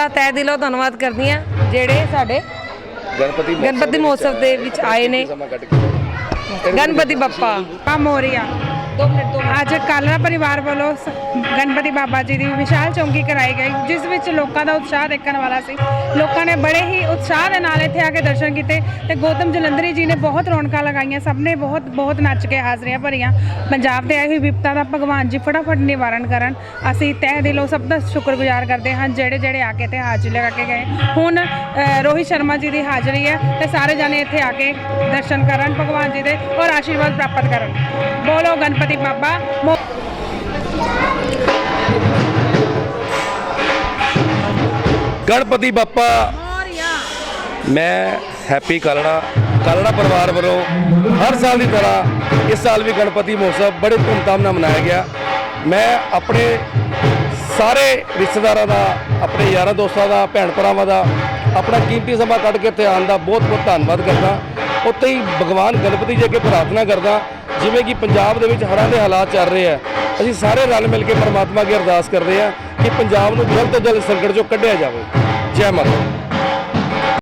ਦਾ ਤਹਿ ਦਿਲੋਂ ਧੰਨਵਾਦ ਕਰਦੀ ਹਾਂ ਜਿਹੜੇ ਸਾਡੇ ਗਣਪਤੀ ਗਣਪਤੀ ਮਹੋਤਸਵ ਦੇ ਵਿੱਚ ਆਏ ਨੇ। ਗਣਪਤੀ ਬੱਪਾ ਪਾ ਮੋਰੀਆ ਅੱਜ ਕਾਲਰਾ ਪਰਿਵਾਰ ਵੱਲੋਂ ਸ- ਗਣਪਤੀ ਬਾਬਾ ਜੀ ਦੀ ਵਿਸ਼ਾਲ ਚੌਂਕੀ ਕਰਾਈ ਗਈ, ਜਿਸ ਵਿੱਚ ਲੋਕਾਂ ਦਾ ਉਤਸ਼ਾਹ ਦੇਖਣ ਵਾਲਾ ਸੀ। ਲੋਕਾਂ ਨੇ ਬੜੇ ਹੀ ਉਤਸ਼ਾਹ ਦੇ ਨਾਲ ਇੱਥੇ ਆ ਕੇ ਦਰਸ਼ਨ ਕੀਤੇ ਤੇ ਗੌਤਮ ਜਲੰਧਰੀ ਜੀ ਨੇ ਬਹੁਤ ਰੌਣਕਾਂ ਲਗਾਈਆਂ, ਸਭ ਨੇ ਬਹੁਤ ਬਹੁਤ ਨੱਚ ਕੇ ਹਾਜ਼ਰੀਆਂ ਭਰੀਆਂ। ਪੰਜਾਬ ਦੇ ਆਈ ਹੋਈ ਵਿਪਤਾ ਦਾ ਭਗਵਾਨ ਜੀ ਫਟਾਫਟ ਨਿਵਾਰਨ ਕਰਨ, ਅਸੀਂ ਤਹਿ ਦਿਲੋਂ ਸਭ ਦਾ ਸ਼ੁਕਰਗੁਜ਼ਾਰ ਕਰਦੇ ਹਾਂ, ਜਿਹੜੇ ਜਿਹੜੇ ਆ ਕੇ ਤੇ ਹਾਜ਼ਰੀ ਲਗਾ ਕੇ ਗਏ। ਹੁਣ ਰੋਹਿਤ ਸ਼ਰਮਾ ਜੀ ਦੀ ਹਾਜ਼ਰੀ ਹੈ ਤੇ ਸਾਰੇ ਜਾਣੇ ਇੱਥੇ ਆ ਕੇ ਦਰਸ਼ਨ ਕਰਨ ਭਗਵਾਨ ਜੀ ਦੇ ਔਰ ਆਸ਼ੀਰਵਾਦ ਪ੍ਰਾਪਤ ਕਰਨ। ਬੋਲੋ ਗਣਪਤੀ ਬਾਬਾ ਮੋ- ਗਣਪਤੀ ਬੱਪਾ। ਮੈਂ ਹੈਪੀ ਕਾਲੜਾ। ਕਾਲੜਾ ਪਰਿਵਾਰ ਵੱਲੋਂ ਹਰ ਸਾਲ ਦੀ ਤਰ੍ਹਾਂ ਇਸ ਸਾਲ ਵੀ ਗਣਪਤੀ ਮਹੋਤਸਵ ਬੜੇ ਧੂਮਧਾਮ ਨਾਲ ਮਨਾਇਆ ਗਿਆ। ਮੈਂ ਆਪਣੇ ਸਾਰੇ ਰਿਸ਼ਤੇਦਾਰਾਂ ਦਾ ਆਪਣੇ ਯਾਰਾਂ ਦੋਸਤਾਂ ਦਾ ਭੈਣ ਭਰਾਵਾਂ ਦਾ ਆਪਣਾ ਕੀਮਤੀ ਸਮਾਂ ਕੱਢ ਕੇ ਇੱਥੇ ਆਉਣ ਦਾ ਬਹੁਤ ਬਹੁਤ ਧੰਨਵਾਦ ਕਰਦਾ। ਉੱਥੇ ਹੀ ਭਗਵਾਨ ਗਣਪਤੀ ਜੀ ਅੱਗੇ ਪ੍ਰਾਰਥਨਾ ਕਰਦਾ ਜਿਵੇਂ ਕਿ ਪੰਜਾਬ ਦੇ ਵਿੱਚ ਹੜ੍ਹਾਂ ਦੇ ਹਾਲਾਤ ਚੱਲ ਰਹੇ ਆ, ਅਸੀਂ ਸਾਰੇ ਰਲ ਮਿਲ ਕੇ ਪਰਮਾਤਮਾ ਅੱਗੇ ਅਰਦਾਸ ਕਰਦੇ ਆ ਕਿ ਪੰਜਾਬ ਨੂੰ ਜਲਦ ਤੋਂ ਜਲਦ ਸੰਕਟ ਚੋਂ ਕੱਢਿਆ ਜਾਵੇ। ਜੈ ਮਾਤਾ